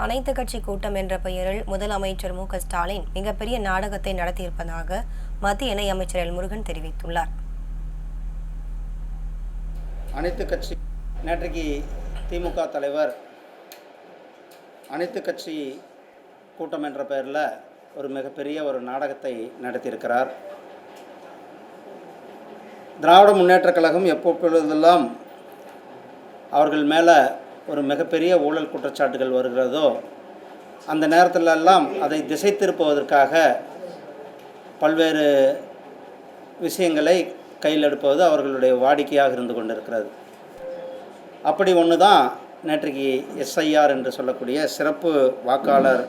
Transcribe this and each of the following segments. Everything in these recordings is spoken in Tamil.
அனைத்து கட்சி கூட்டம் என்ற பெயரில் முதலமைச்சர் மு க ஸ்டாலின் மிகப்பெரிய நாடகத்தை நடத்தியிருப்பதாக மத்திய இணையமைச்சர் எல் முருகன் தெரிவித்துள்ளார். அனைத்து கட்சி நேற்றைக்கு திமுக தலைவர் அனைத்து கட்சி கூட்டம் என்ற பெயரில் ஒரு மிகப்பெரிய ஒரு நாடகத்தை நடத்தியிருக்கிறார். திராவிட முன்னேற்றக் கழகம் எப்பொழுதெல்லாம் அவர்கள் மேலே ஒரு மிகப்பெரிய ஊழல் குற்றச்சாட்டுகள் வருகிறதோ அந்த நேரத்திலெல்லாம் அதை திசை திருப்புவதற்காக பல்வேறு விஷயங்களை கையில் எடுப்பது அவர்களுடைய வாடிக்கையாக இருந்து கொண்டிருக்கிறது. அப்படி ஒன்று தான் நேற்றைக்கு எஸ்ஐஆர் என்று சொல்லக்கூடிய சிறப்பு வாக்காளர்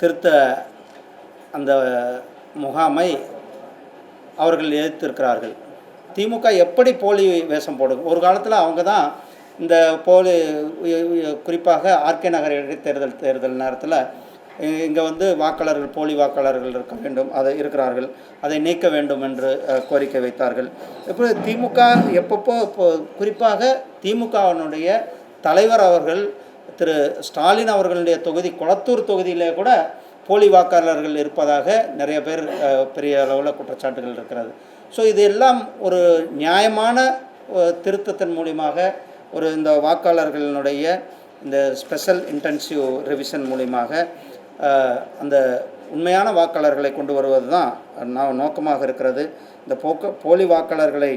திருத்த அந்த முகாமை அவர்கள் எதிர்த்திருக்கிறார்கள். திமுக எப்படி போலி வேஷம் போடும்? ஒரு காலத்தில் அவங்க தான் இந்த போலி குறிப்பாக ஆர்கே நகர் இடைத்தேர்தல் தேர்தல் நேரத்தில் இங்கே வந்து வாக்காளர்கள் போலி வாக்காளர்கள் இருக்க வேண்டும் அதை இருக்கிறார்கள் அதை நீக்க வேண்டும் என்று கோரிக்கை வைத்தார்கள். இப்போ திமுக எப்பப்போ இப்போ குறிப்பாக திமுகவினுடைய தலைவர் அவர்கள் திரு ஸ்டாலின் அவர்களுடைய தொகுதி குளத்தூர் தொகுதியிலே கூட போலி வாக்காளர்கள் இருப்பதாக நிறைய பேர் பெரிய அளவில் குற்றச்சாட்டுகள் இருக்கிறது. ஸோ இது எல்லாம் ஒரு நியாயமான திருத்தத்தின் மூலியமாக ஒரு இந்த வாக்காளர்களினுடைய இந்த ஸ்பெஷல் இன்டென்சிவ் ரிவிஷன் மூலியமாக அந்த உண்மையான வாக்காளர்களை கொண்டு வருவது தான் நான் நோக்கமாக இருக்கிறது. இந்த போக்க போலி வாக்காளர்களை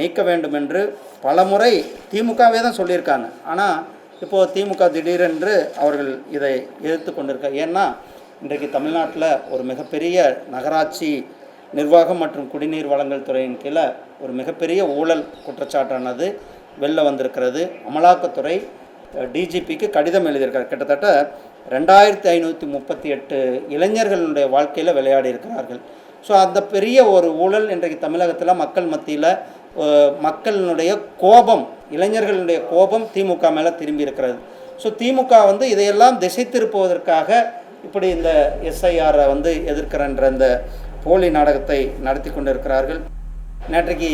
நீக்க வேண்டும் என்று பலமுறை திமுகவே தான் சொல்லியிருக்காங்க. ஆனால் இப்போது திமுக திடீரென்று அவர்கள் இதை எதிர்த்து கொண்டிருக்க ஏன்னா இன்றைக்கு தமிழ்நாட்டில் ஒரு மிகப்பெரிய நகராட்சி நிர்வாகம் மற்றும் குடிநீர் வழங்கல் துறையின் கீழே ஒரு மிகப்பெரிய ஊழல் குற்றச்சாட்டானது. வெளில வந்திருக்கிறது. அமலாக்கத்துறை டிஜிபிக்கு கடிதம் எழுதியிருக்கார். கிட்டத்தட்ட ரெண்டாயிரத்தி ஐநூற்றி முப்பத்தி எட்டு இளைஞர்களுடைய வாழ்க்கையில் விளையாடி இருக்கிறார்கள். ஸோ அந்த பெரிய ஒரு ஊழல் இன்றைக்கு தமிழகத்தில் மக்கள் மத்தியில் மக்களினுடைய கோபம் இளைஞர்களுடைய கோபம் திமுக மேலே திரும்பி இருக்கிறது. ஸோ திமுக வந்து இதையெல்லாம் திசை திருப்புவதற்காக இப்படி இந்த எஸ்ஐஆரை வந்து எதிர்க்கிறன்ற இந்த போலி நாடகத்தை நடத்தி கொண்டிருக்கிறார்கள். நேற்றைக்கு